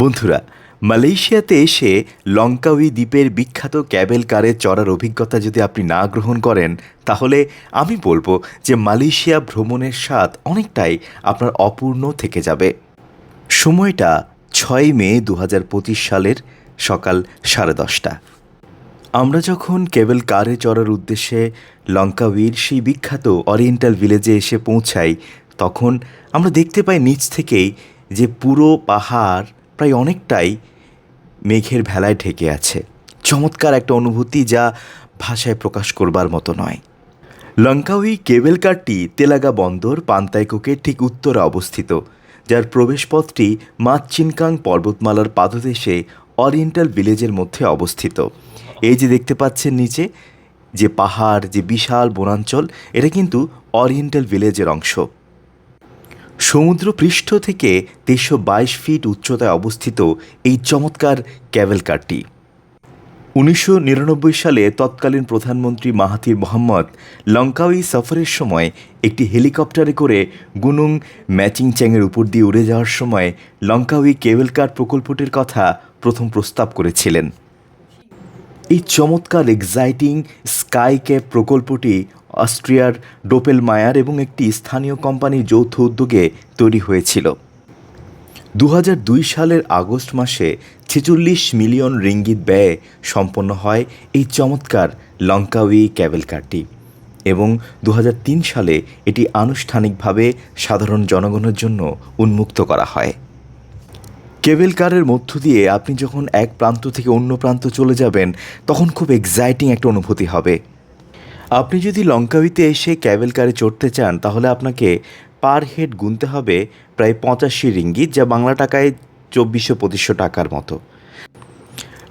বন্ধুরা, মালয়েশিয়াতে এসে লঙ্কাউই দ্বীপের বিখ্যাত ক্যাবেল কারে চড়ার অভিজ্ঞতা যদি আপনি না গ্রহণ করেন, তাহলে আমি বলব যে মালয়েশিয়া ভ্রমণের স্বাদ অনেকটাই আপনার অপূর্ণ থেকে যাবে। সময়টা ছয় মে দু হাজার পঁচিশ সালের সকাল সাড়ে দশটা। আমরা যখন কেবল কারে চড়ার উদ্দেশ্যে লঙ্কাউইর সেই বিখ্যাত অরিয়েন্টাল ভিলেজে এসে পৌঁছাই, তখন আমরা দেখতে পাই নিচ থেকেই যে পুরো পাহাড় প্রায় অনেকটাই মেঘের ভেলায় ঢেকে আছে। চমৎকার একটা অনুভূতি যা ভাষায় প্রকাশ করবার মতো নয়। লঙ্কাউই কেবল কারটি তেলাগা বন্দর পান্তাইকোকে ঠিক উত্তরে অবস্থিত, যার প্রবেশপথটি মাতচিনকাং পর্বতমালার পাদদেশে অরিয়েন্টাল ভিলেজের মধ্যে অবস্থিত। এই যে দেখতে পাচ্ছেন নিচে, যে পাহাড়, যে বিশাল বনাঞ্চল, এটা কিন্তু অরিয়েন্টাল ভিলেজের অংশ। সমুদ্র পৃষ্ঠ থেকে তেইশশো ফিট উচ্চতায় অবস্থিত এই চমৎকার ক্যাভেল কারটি। উনিশশো নিরানব্বই সালে তৎকালীন প্রধানমন্ত্রী মাহাথির মোহাম্মদ লঙ্কাউই সফরের সময় একটি হেলিকপ্টারে করে গুনুং ম্যাচিং চ্যাংয়ের উপর দিয়ে উড়ে যাওয়ার সময় লঙ্কাউই কেবল কার প্রকল্পটির কথা প্রথম প্রস্তাব করেছিলেন। এই চমৎকার এক্সাইটিং স্কাই ক্যাপ প্রকল্পটি অস্ট্রিয়ার ডোপেল মায়ার এবং একটি স্থানীয় কোম্পানির যৌথ উদ্যোগে তৈরি হয়েছিল। দু হাজার দুই সালের আগস্ট মাসে ছেচল্লিশ মিলিয়ন রিঙ্গিত ব্যয়ে সম্পন্ন হয় এই চমৎকার লঙ্কাউই ক্যাবেল কারটি এবং দু হাজার তিন সালে এটি আনুষ্ঠানিকভাবে সাধারণ জনগণের জন্য উন্মুক্ত করা হয়। কেবল কারের মধ্য দিয়ে আপনি যখন এক প্রান্ত থেকে অন্য প্রান্ত চলে যাবেন, তখন খুব এক্সাইটিং একটা অনুভূতি হবে। আপনি যদি লঙ্কাউইতে এসে ক্যাবেল কারে চড়তে চান, তাহলে আপনাকে পার হেড গুনতে হবে প্রায় পঁচাশি রিঙ্গিত যা বাংলা টাকায় চব্বিশশো পঁচিশশো টাকার মতো।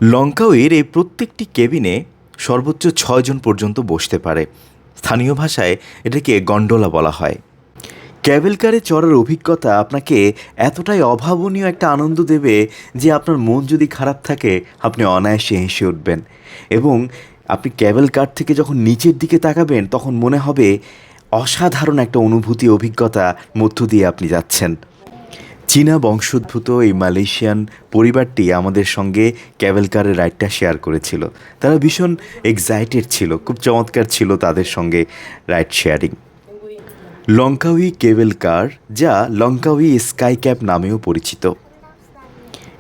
লঙ্কাউইয়ের এই প্রত্যেকটি কেবিনে সর্বোচ্চ ছয়জন পর্যন্ত বসতে পারে। স্থানীয় ভাষায় এটাকে গন্ডোলা বলা হয়। ক্যাবেল কারে চড়ার অভিজ্ঞতা আপনাকে এতটাই অভাবনীয় একটা আনন্দ দেবে যে আপনার মন যদি খারাপ থাকে, আপনি অনায়াসে হেসে উঠবেন। এবং আপনি ক্যাবেল কার থেকে যখন নিচের দিকে তাকাবেন, তখন মনে হবে অসাধারণ একটা অনুভূতি, অভিজ্ঞতা মধ্য দিয়ে আপনি যাচ্ছেন। চীনা বংশোদ্ভূত এই মালয়েশিয়ান পরিবারটি আমাদের সঙ্গে ক্যাবেল কারের রাইডটা শেয়ার করেছিল। তারা ভীষণ এক্সাইটেড ছিল, খুব চমৎকার ছিল তাদের সঙ্গে রাইড শেয়ারিং। লঙ্কাউই কেবল কার, যা লঙ্কাউই স্কাই ক্যাপ নামেও পরিচিত।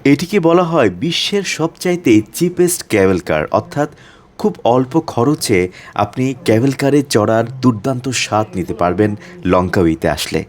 এটিকে বলা হয় বিশ্বের সবচাইতে চিপেস্ট ক্যাবেল কার, অর্থাৎ খুব অল্প খরচে আপনি ক্যাভেল কারে চড়ার দুর্দান্ত স্বাদ নিতে পারবেন লঙ্কাউইতে আসলে।